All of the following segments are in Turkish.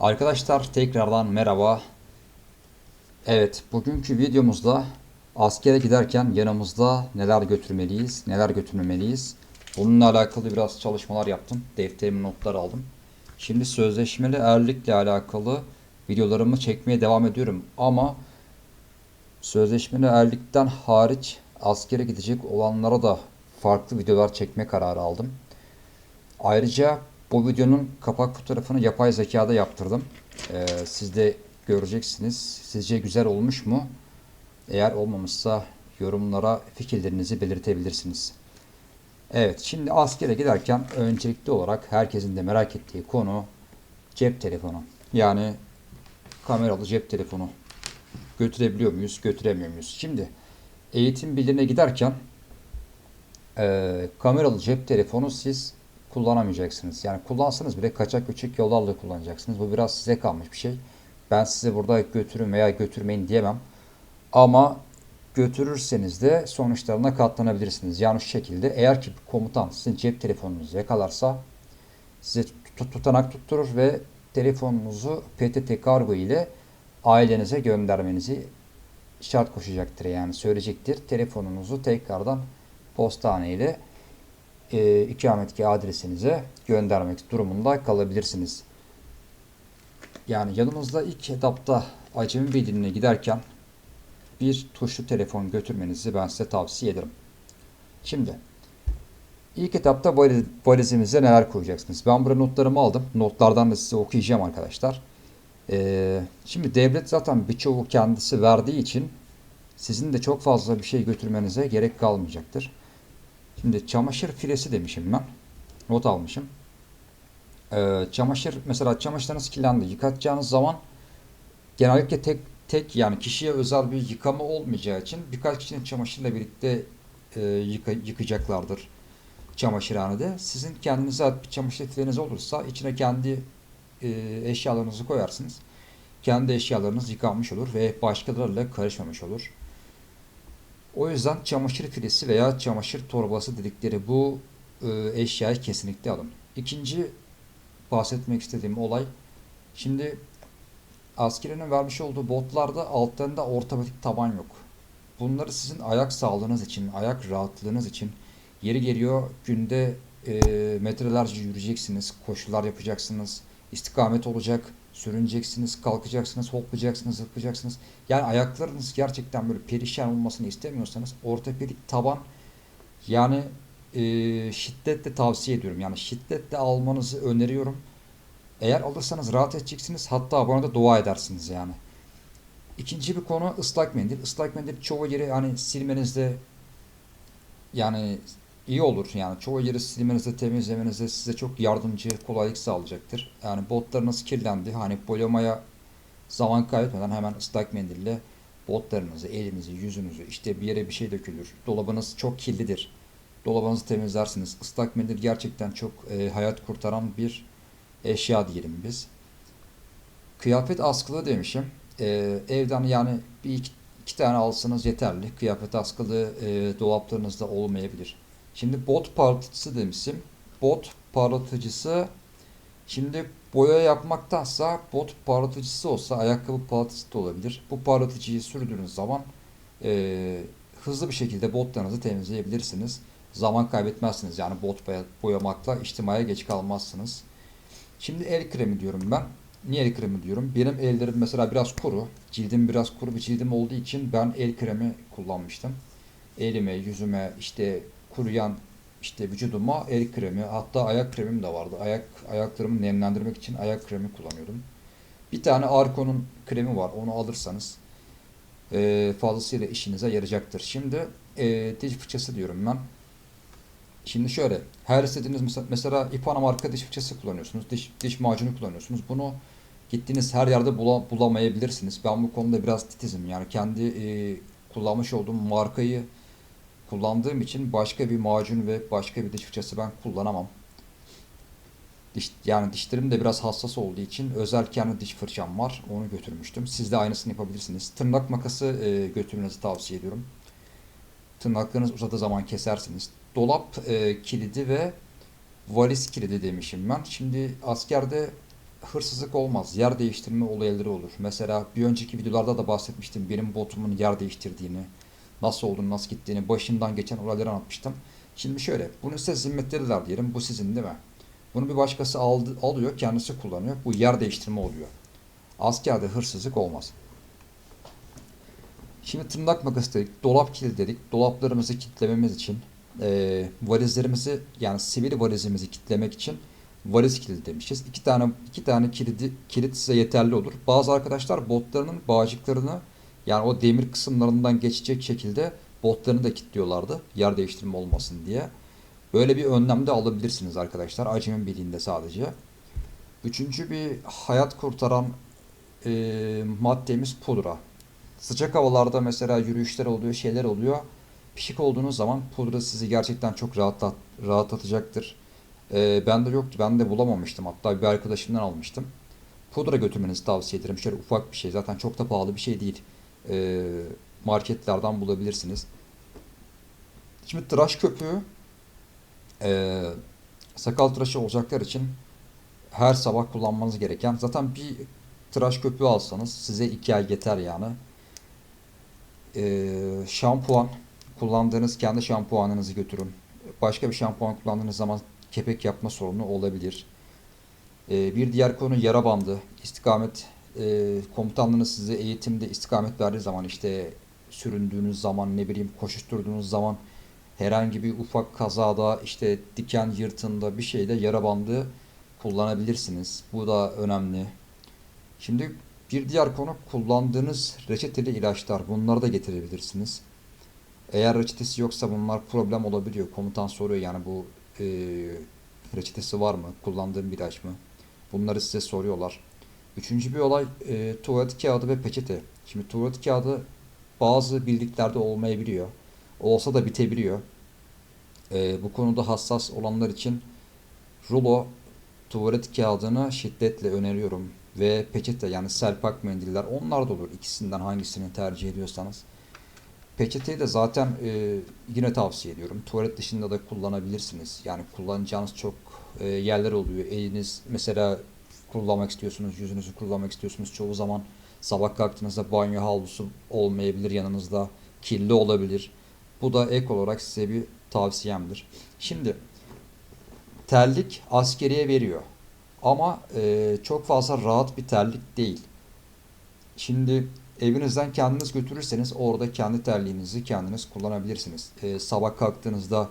Arkadaşlar tekrardan merhaba. Evet, bugünkü videomuzda askere giderken yanımızda neler götürmeliyiz, neler götürmemeliyiz. Bununla alakalı biraz çalışmalar yaptım. Defterime notlar aldım. Şimdi sözleşmeli erlikle alakalı videolarımı çekmeye devam ediyorum. Ama sözleşmeli erlikten hariç askere gidecek olanlara da farklı videolar çekme kararı aldım. Ayrıca bu videonun kapak fotoğrafını yapay zekada yaptırdım. Ee, siz de göreceksiniz. Sizce güzel olmuş mu? Eğer olmamışsa yorumlara fikirlerinizi belirtebilirsiniz. Evet, şimdi askere giderken öncelikli olarak herkesin de merak ettiği konu cep telefonu. Yani kameralı cep telefonu. Götürebiliyor muyuz, götüremiyor muyuz? Şimdi eğitim birliğine giderken e, kameralı cep telefonu siz kullanamayacaksınız. Yani kullansanız bile kaçak göçek yollarla kullanacaksınız. Bu biraz size kalmış bir şey. Ben size burada götürün veya götürmeyin diyemem. Ama götürürseniz de sonuçlarına katlanabilirsiniz. Yani şu şekilde eğer ki komutan sizin cep telefonunuzu yakalarsa size tut- tutanak tutturur ve telefonunuzu PTT kargo ile ailenize göndermenizi şart koşacaktır. Yani söyleyecektir. Telefonunuzu tekrardan postane ile e, ikametgah adresinize göndermek durumunda kalabilirsiniz. Yani yanımızda ilk etapta acemi birliğine giderken bir tuşlu telefon götürmenizi ben size tavsiye ederim. Şimdi ilk etapta valiz, valizimize neler koyacaksınız? Ben buraya notlarımı aldım. Notlardan da size okuyacağım arkadaşlar. Ee, şimdi devlet zaten birçoğu kendisi verdiği için sizin de çok fazla bir şey götürmenize gerek kalmayacaktır. Şimdi çamaşır filesi demişim ben. Not almışım. Ee, çamaşır mesela çamaşırlarınız kirlendi. Yıkatacağınız zaman genellikle tek tek yani kişiye özel bir yıkama olmayacağı için birkaç kişinin çamaşırla birlikte e, yıka, yıkayacaklardır çamaşırhanede. Sizin kendinize ait bir çamaşır fileniz olursa içine kendi e, eşyalarınızı koyarsınız. Kendi eşyalarınız yıkanmış olur ve başkalarıyla karışmamış olur. O yüzden çamaşır filesi veya çamaşır torbası dedikleri bu e, eşyayı kesinlikle alın. İkinci bahsetmek istediğim olay şimdi askerinin vermiş olduğu botlarda altlarında ortopedik taban yok. Bunları sizin ayak sağlığınız için, ayak rahatlığınız için yeri geliyor günde e, metrelerce yürüyeceksiniz, koşular yapacaksınız, istikamet olacak, sürüneceksiniz, kalkacaksınız, hoplayacaksınız, zıplayacaksınız. Yani ayaklarınız gerçekten böyle perişan olmasını istemiyorsanız ortopedik taban yani e, şiddetle tavsiye ediyorum. Yani şiddetle almanızı öneriyorum. Eğer alırsanız rahat edeceksiniz. Hatta bana da dua edersiniz yani. İkinci bir konu ıslak mendil. Islak mendil çoğu yeri hani silmenizde yani iyi olur. Yani çoğu yeri silmenizde, temizlemenizde size çok yardımcı, kolaylık sağlayacaktır. Yani botlarınız kirlendi. Hani boyamaya zaman kaybetmeden hemen ıslak mendille botlarınızı, elinizi, yüzünüzü, işte bir yere bir şey dökülür. Dolabınız çok kirlidir. Dolabınızı temizlersiniz. Islak mendil gerçekten çok e, hayat kurtaran bir eşya diyelim biz. Kıyafet askılı demişim. E, evden yani bir iki, iki tane alsanız yeterli. Kıyafet askılı e, dolaplarınızda olmayabilir. Şimdi bot parlatıcısı demişim. Bot parlatıcısı şimdi boya yapmaktansa bot parlatıcısı olsa ayakkabı parlatıcısı da olabilir. Bu parlatıcıyı sürdüğünüz zaman e, hızlı bir şekilde botlarınızı temizleyebilirsiniz. Zaman kaybetmezsiniz. Yani bot boya- boyamakla içtimaya geç kalmazsınız. Şimdi el kremi diyorum ben. Niye el kremi diyorum? Benim ellerim mesela biraz kuru. Cildim biraz kuru bir cildim olduğu için ben el kremi kullanmıştım. Elime, yüzüme, işte kuruyan işte vücuduma el kremi, hatta ayak kremim de vardı. Ayak ayaklarımı nemlendirmek için ayak kremi kullanıyordum. Bir tane Arko'nun kremi var. Onu alırsanız e, fazlasıyla işinize yarayacaktır. Şimdi e, diş fırçası diyorum ben. Şimdi şöyle, her istediğiniz mesela, mesela Ipana marka diş fırçası kullanıyorsunuz, diş, diş macunu kullanıyorsunuz. Bunu gittiğiniz her yerde bula- bulamayabilirsiniz. Ben bu konuda biraz titizim. Yani kendi e, kullanmış olduğum markayı kullandığım için başka bir macun ve başka bir diş fırçası ben kullanamam. Diş, yani dişlerim de biraz hassas olduğu için özel kendi diş fırçam var. Onu götürmüştüm. Siz de aynısını yapabilirsiniz. Tırnak makası e, götürmenizi tavsiye ediyorum. Tırnaklarınız uzadığı zaman kesersiniz. Dolap e, kilidi ve valiz kilidi demişim ben. Şimdi askerde hırsızlık olmaz. Yer değiştirme olayları olur. Mesela bir önceki videolarda da bahsetmiştim benim botumun yer değiştirdiğini, nasıl olduğunu, nasıl gittiğini, başından geçen olayları anlatmıştım. Şimdi şöyle, bunu size zimmetlediler diyelim. Bu sizin değil mi? Bunu bir başkası aldı, alıyor, kendisi kullanıyor. Bu yer değiştirme oluyor. Askerde hırsızlık olmaz. Şimdi tırnak makası dedik, dolap kilidi dedik. Dolaplarımızı kilitlememiz için, eee valizlerimizi yani sivil valizimizi kilitlemek için valiz kilidi demişiz. İki tane iki tane kilidi kilit size yeterli olur. Bazı arkadaşlar botlarının bağcıklarını yani o demir kısımlarından geçecek şekilde botlarını da kilitliyorlardı. Yer değiştirme olmasın diye. Böyle bir önlem de alabilirsiniz arkadaşlar. Acem'in bildiğinde sadece. Üçüncü bir hayat kurtaran eee, maddemiz pudra. Sıcak havalarda mesela yürüyüşler oluyor, şeyler oluyor. Pişik olduğunuz zaman pudra sizi gerçekten çok rahatlat, rahatlatacaktır. Ee, bende yoktu, ben de bulamamıştım. Hatta bir arkadaşımdan almıştım. Pudra götürmenizi tavsiye ederim. Şöyle ufak bir şey, zaten çok da pahalı bir şey değil. Ee, marketlerden bulabilirsiniz. Şimdi tıraş köpüğü, ee, sakal tıraşı olacaklar için her sabah kullanmanız gereken. Zaten bir tıraş köpüğü alsanız size iki ay yeter yani. Ee, şampuan kullandığınız kendi şampuanınızı götürün. Başka bir şampuan kullandığınız zaman kepek yapma sorunu olabilir. Ee, bir diğer konu yara bandı. İstikamet e, komutanlığınız size eğitimde istikamet verdiği zaman işte süründüğünüz zaman ne bileyim koşuşturduğunuz zaman herhangi bir ufak kazada işte diken yırtında bir şeyde yara bandı kullanabilirsiniz. Bu da önemli. Şimdi bir diğer konu kullandığınız reçeteli ilaçlar. Bunları da getirebilirsiniz. Eğer reçetesi yoksa bunlar problem olabiliyor. Komutan soruyor yani bu e, reçetesi var mı? Kullandığım bir ilaç mı? Bunları size soruyorlar. Üçüncü bir olay e, tuvalet kağıdı ve peçete. Şimdi tuvalet kağıdı bazı bildiklerde olmayabiliyor. Olsa da bitebiliyor. E, bu konuda hassas olanlar için rulo tuvalet kağıdını şiddetle öneriyorum. Ve peçete yani selpak mendiller onlar da olur. İkisinden hangisini tercih ediyorsanız. Peçeteyi de zaten e, yine tavsiye ediyorum. Tuvalet dışında da kullanabilirsiniz. Yani kullanacağınız çok e, yerler oluyor. Eliniz mesela kullanmak istiyorsunuz, yüzünüzü kullanmak istiyorsunuz. Çoğu zaman sabah kalktığınızda banyo havlusu olmayabilir yanınızda. Kirli olabilir. Bu da ek olarak size bir tavsiyemdir. Şimdi terlik askeriye veriyor. Ama e, çok fazla rahat bir terlik değil. Şimdi evinizden kendiniz götürürseniz orada kendi terliğinizi kendiniz kullanabilirsiniz. E, sabah kalktığınızda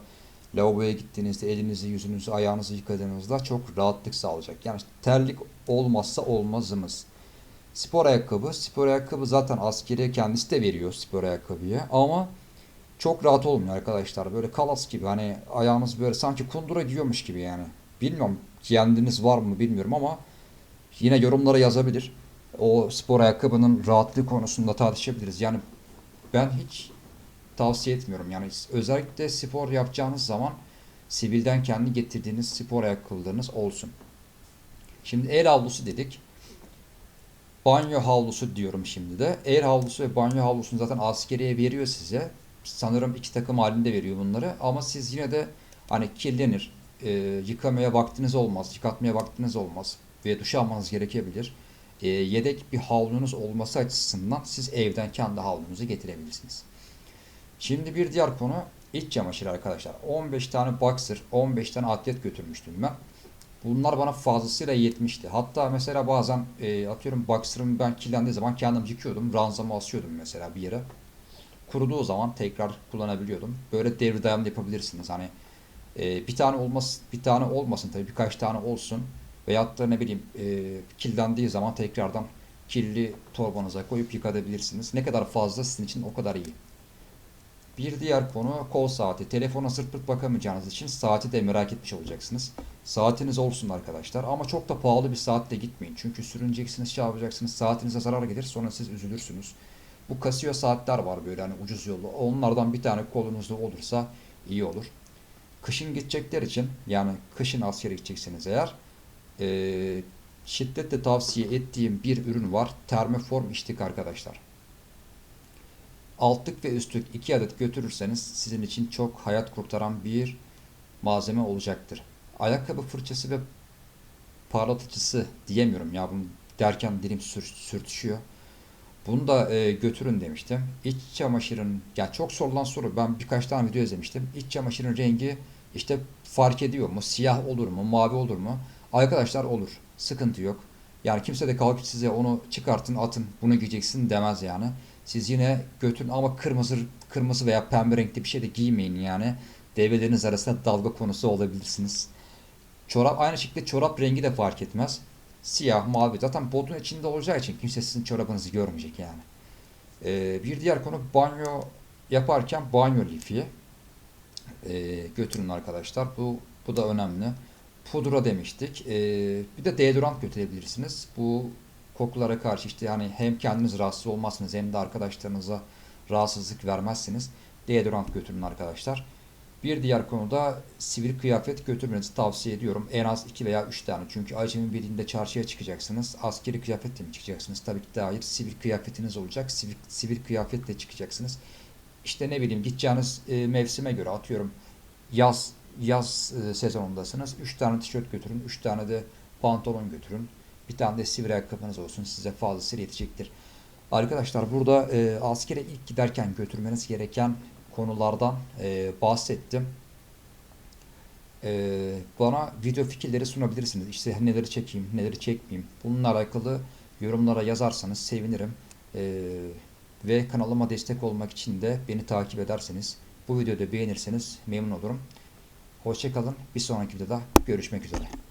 lavaboya gittiğinizde elinizi, yüzünüzü, ayağınızı yıkadığınızda çok rahatlık sağlayacak. Yani terlik olmazsa olmazımız. Spor ayakkabı. Spor ayakkabı zaten askeriye kendisi de veriyor spor ayakkabıya ama çok rahat olmuyor arkadaşlar. Böyle kalas gibi hani ayağınız böyle sanki kundura giyiyormuş gibi yani. Bilmiyorum kendiniz var mı bilmiyorum ama yine yorumlara yazabilir. O spor ayakkabının rahatlığı konusunda tartışabiliriz. Yani ben hiç tavsiye etmiyorum. Yani özellikle spor yapacağınız zaman sivilden kendi getirdiğiniz spor ayakkabılarınız olsun. Şimdi el havlusu dedik. Banyo havlusu diyorum şimdi de. El havlusu ve banyo havlusunu zaten askeriye veriyor size. Sanırım iki takım halinde veriyor bunları. Ama siz yine de hani kirlenir. E, yıkamaya vaktiniz olmaz. Yıkatmaya vaktiniz olmaz. Ve duş almanız gerekebilir. E, yedek bir havlunuz olması açısından siz evden kendi havlunuzu getirebilirsiniz. Şimdi bir diğer konu iç çamaşırı arkadaşlar. 15 tane boxer, 15 tane atlet götürmüştüm ben. Bunlar bana fazlasıyla yetmişti. Hatta mesela bazen e, atıyorum boxer'ım ben kirlendiği zaman kendim yıkıyordum. Ranzama asıyordum mesela bir yere. Kuruduğu zaman tekrar kullanabiliyordum. Böyle devir dayanımlı yapabilirsiniz. Hani e, bir tane olmaz, bir tane olmasın tabii birkaç tane olsun. Veyahut da ne bileyim e, kirlendiği zaman tekrardan kirli torbanıza koyup yıkatabilirsiniz. Ne kadar fazla sizin için o kadar iyi. Bir diğer konu kol saati. Telefona sırt pırt bakamayacağınız için saati de merak etmiş olacaksınız. Saatiniz olsun arkadaşlar ama çok da pahalı bir saatle gitmeyin. Çünkü sürüneceksiniz, şey yapacaksınız, saatinize zarar gelir sonra siz üzülürsünüz. Bu Casio saatler var böyle hani ucuz yollu. Onlardan bir tane kolunuzda olursa iyi olur. Kışın gidecekler için yani kışın askere gideceksiniz eğer e, şiddetle tavsiye ettiğim bir ürün var. Termoform içtik arkadaşlar. Altlık ve üstlük iki adet götürürseniz sizin için çok hayat kurtaran bir malzeme olacaktır. Ayakkabı fırçası ve parlatıcısı diyemiyorum ya bunu derken dilim sür, sürtüşüyor. Bunu da e, götürün demiştim. İç çamaşırın, ya çok sorulan soru. Ben birkaç tane video izlemiştim. İç çamaşırın rengi işte fark ediyor mu? Siyah olur mu? Mavi olur mu? Arkadaşlar olur. Sıkıntı yok. Yani kimse de kalkıp size onu çıkartın atın bunu giyeceksin demez yani. Siz yine götürün ama kırmızı kırmızı veya pembe renkli bir şey de giymeyin yani. Devreleriniz arasında dalga konusu olabilirsiniz. Çorap aynı şekilde çorap rengi de fark etmez. Siyah, mavi zaten bodun içinde olacağı için kimse sizin çorabınızı görmeyecek yani. Ee, bir diğer konu banyo yaparken banyo lifi. Ee, götürün arkadaşlar. Bu bu da önemli. Pudra demiştik. Ee, bir de deodorant götürebilirsiniz. Bu kokulara karşı işte yani hem kendiniz rahatsız olmazsınız hem de arkadaşlarınıza rahatsızlık vermezsiniz. Deodorant götürün arkadaşlar. Bir diğer konuda sivil kıyafet götürmenizi tavsiye ediyorum. En az 2 veya 3 tane. Çünkü Ayşe'nin birinde çarşıya çıkacaksınız. Askeri kıyafetle mi çıkacaksınız? Tabii ki de. Sivil kıyafetiniz olacak. Sivil, sivil kıyafetle çıkacaksınız. İşte ne bileyim gideceğiniz e, mevsime göre atıyorum yaz yaz e, sezonundasınız. 3 tane tişört götürün. 3 tane de pantolon götürün. Bir tane de sivil ayakkabınız olsun. Size fazlasıyla yetecektir. Arkadaşlar burada e, askere ilk giderken götürmeniz gereken konulardan e, bahsettim. E, bana video fikirleri sunabilirsiniz. İşte neleri çekeyim, neleri çekmeyeyim. Bununla alakalı yorumlara yazarsanız sevinirim. E, ve kanalıma destek olmak için de beni takip ederseniz, bu videoda beğenirseniz memnun olurum. Hoşçakalın. Bir sonraki videoda görüşmek üzere.